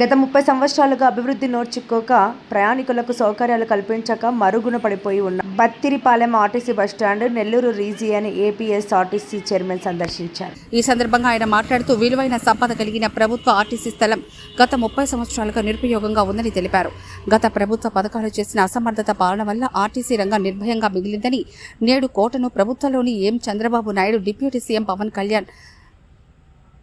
గత ముప్పై సంవత్సరాలుగా అభివృద్ధి నోర్చుకోక ప్రయాణికులకు సౌకర్యాలు కల్పించక మరుగున పడిపోయి ఉన్న Battiripalem RTC bus stand Nellore region APS RTC chairman సందర్శించారు. ఈ సందర్భంగా ఆయన మాట్లాడుతూ విలువైన సంపద కలిగిన ప్రభుత్వ ఆర్టీసీ స్థలం గత ముప్పై సంవత్సరాలుగా నిరుపయోగంగా ఉందని తెలిపారు. గత ప్రభుత్వ పథకాలు చేసిన అసమర్థత పాలన వల్ల ఆర్టీసీ రంగం నిర్భయంగా మిగిలిందని నేడు కోటను ప్రభుత్వంలోని M Chandrababu Naidu deputy CM Pawan Kalyan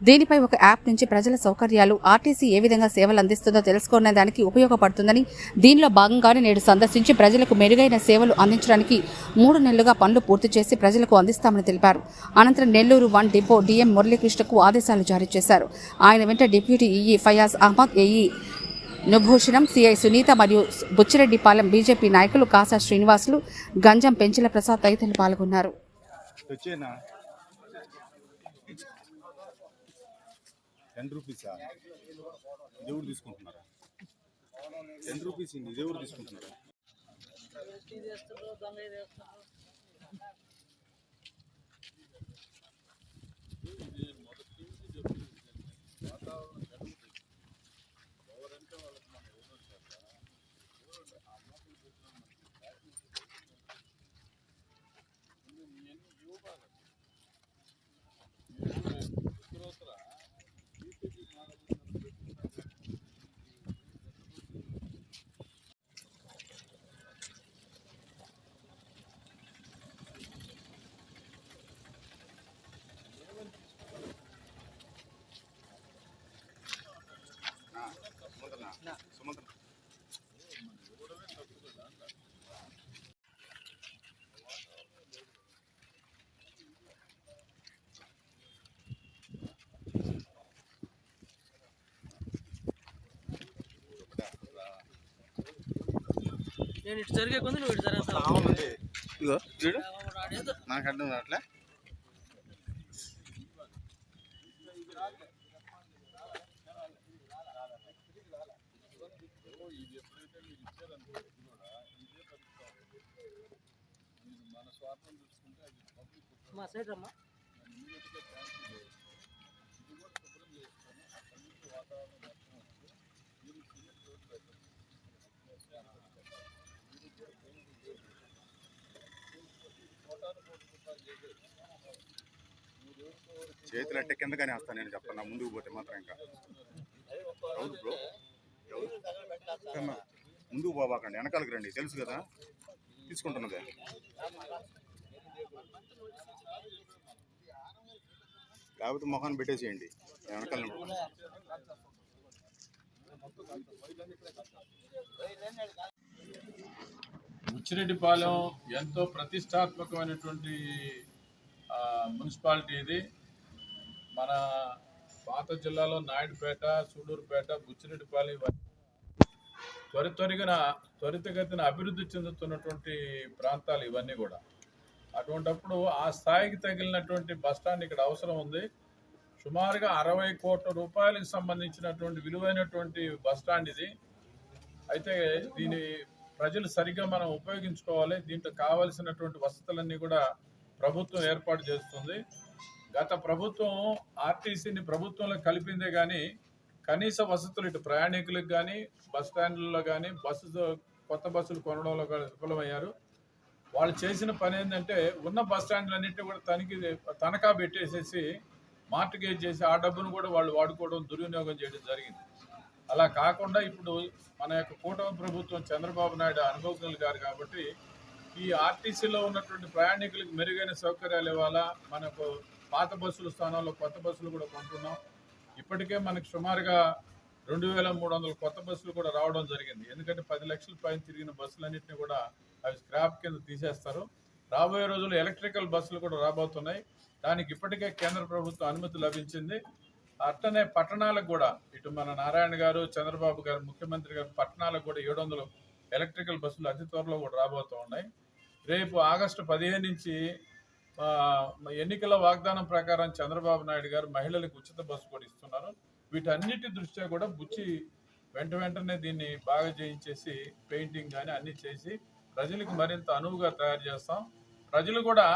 దీనిపై ఒక యాప్ నుంచి ప్రజల సౌకర్యాలు ఆర్టీసీ ఏ విధంగా సేవలు అందిస్తుందో తెలుసుకునే దానికి ఉపయోగపడుతుందని దీనిలో భాగంగానే నేడు సందర్శించి ప్రజలకు మెరుగైన సేవలు అందించడానికి మూడు నెలలుగా పనులు పూర్తి చేసి ప్రజలకు అందిస్తామని తెలిపారు. అనంతరం నెల్లూరు వన్ డిపో డిఎం మురళీకృష్ణకు ఆదేశాలు జారీ చేశారు. ఆయన వెంట deputy EE Fayaz Ahmed AE నుభూషణం CI Sunitha మరియు బుచ్చిరెడ్డిపాలెం బీజేపీ నాయకులు కాసా శ్రీనివాసులు గంజం పెంచిల ప్రసాద్ తదితరులు పాల్గొన్నారు. టెన్ రూపీసా? దేవుడు తీసుకుంటున్నారా? టెన్ రూపీస్ ఇంది దేవుడు తీసుకుంటున్నారా? సుమంత్ర నేను ఇటు జరిగే కొంది నువ్వు ఇటు అవునండి ఇగో చూడు. నాకు అర్థం అట్లా మా సైడ్ రమ్మా. చేతులు అట్టే కింద కానీ నేను చెప్పన్నా ముందుకు పోతే మాత్రం ఇంకా. అవును బ్రో. ముందుకు పోబాకండి. వెనకాలకి రండి. తెలుసు కదా? తీసుకుంటున్నదే. లేకపోతే మొహాన్ని పెట్టేసేయండి. వెనకాల నిలబడండి. ముచ్చిరెడ్డిపాలెం ఎంతో ప్రతిష్టాత్మకమైనటువంటి మున్సిపాలిటీ ఇది. మన పాత జిల్లాలో నాయుడుపేట సూడూరుపేట బుచ్చిరెడ్డిపాలెం ఇవన్నీ త్వర త్వరగా త్వరితగతిన అభివృద్ధి చెందుతున్నటువంటి ప్రాంతాలు ఇవన్నీ కూడా. అటువంటప్పుడు ఆ స్థాయికి తగిలినటువంటి బస్టాండ్ ఇక్కడ అవసరం ఉంది. సుమారుగా అరవై కోట్ల రూపాయలకు సంబంధించినటువంటి విలువైనటువంటి బస్టాండ్ ఇది. అయితే దీని ప్రజలు సరిగ్గా మనం ఉపయోగించుకోవాలి. దీంట్లో కావలసినటువంటి వసతులన్నీ కూడా ప్రభుత్వం ఏర్పాటు చేస్తుంది. గత ప్రభుత్వం ఆర్టీసీని ప్రభుత్వంలో కలిపిందే కానీ కనీస వసతులు ఇటు ప్రయాణికులకు కానీ బస్ స్టాండ్లలో కానీ బస్సు కొత్త బస్సులు కొనడంలో విఫలమయ్యారు. వాళ్ళు చేసిన పని ఏంటంటే ఉన్న బస్ స్టాండ్లన్నింటినీ కూడా తనిఖీ తనఖా పెట్టేసేసి మార్టిగేజ్ చేసి ఆ డబ్బును కూడా వాళ్ళు వాడుకోవడం దుర్వినియోగం చేయడం జరిగింది. అలా కాకుండా ఇప్పుడు మన యొక్క కూటమి ప్రభుత్వం చంద్రబాబు నాయుడు అనుభవజ్ఞులు గారు కాబట్టి ఈ ఆర్టీసీలో ఉన్నటువంటి ప్రయాణికులకు మెరుగైన సౌకర్యాలు ఇవ్వాలా? మనకు పాత బస్సుల స్థానంలో కొత్త బస్సులు కూడా కొంటున్నాం. ఇప్పటికే మనకు సుమారుగా రెండు వేల మూడు వందల కొత్త బస్సులు కూడా రావడం జరిగింది. ఎందుకంటే పది లక్షల పైన తిరిగిన బస్సులన్నింటినీ కూడా అవి స్క్రాప్ కింద తీసేస్తారు. రాబోయే రోజుల్లో ఎలక్ట్రికల్ బస్సులు కూడా రాబోతున్నాయి. దానికి ఇప్పటికే కేంద్ర ప్రభుత్వం అనుమతి లభించింది. అట్లనే పట్టణాలకు కూడా ఇటు మన నారాయణ గారు చంద్రబాబు గారు ముఖ్యమంత్రి గారు పట్టణాలకు కూడా ఏడు వందలు ఎలక్ట్రికల్ బస్సులు అతి త్వరలో కూడా రాబోతూ ఉన్నాయి. రేపు ఆగస్టు పదిహేను నుంచి ఎన్నికల వాగ్దానం ప్రకారం చంద్రబాబు నాయుడు గారు మహిళలకు ఉచిత బస్సు కూడా ఇస్తున్నారు. వీటన్నిటి దృష్ట్యా కూడా బుచ్చి వెంట వెంటనే దీన్ని బాగా చేయించేసి పెయింటింగ్ కానీ అన్ని చేసి ప్రజలకు మరింత అనువుగా తయారు చేస్తాం. ప్రజలు కూడా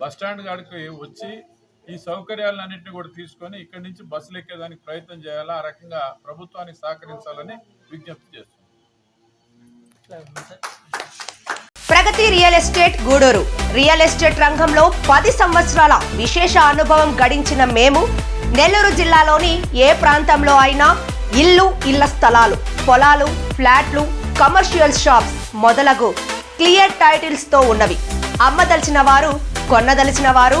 బస్ స్టాండ్ కాడికి వచ్చి ఈ సౌకర్యాలన్నింటినీ కూడా తీసుకొని ఇక్కడి నుంచి బస్సులు ఎక్కేదానికి ప్రయత్నం చేయాలా? ఆ రకంగా ప్రభుత్వానికి సహకరించాలని విజ్ఞప్తి చేస్తున్నాం. Pragati real estate Guduru. Real estate రంగంలో పది సంవత్సరాల విశేష అనుభవం గడించిన మేము నెల్లూరు జిల్లాలోని ఏ ప్రాంతంలో అయినా ఇల్లు ఇళ్ళ స్థలాలు పొలాలు ఫ్లాట్లు కమర్షియల్ షాప్స్ మొదలగు క్లియర్ టైటిల్స్తో ఉన్నవి. అమ్మదలిచిన వారు కొన్నదలిచిన వారు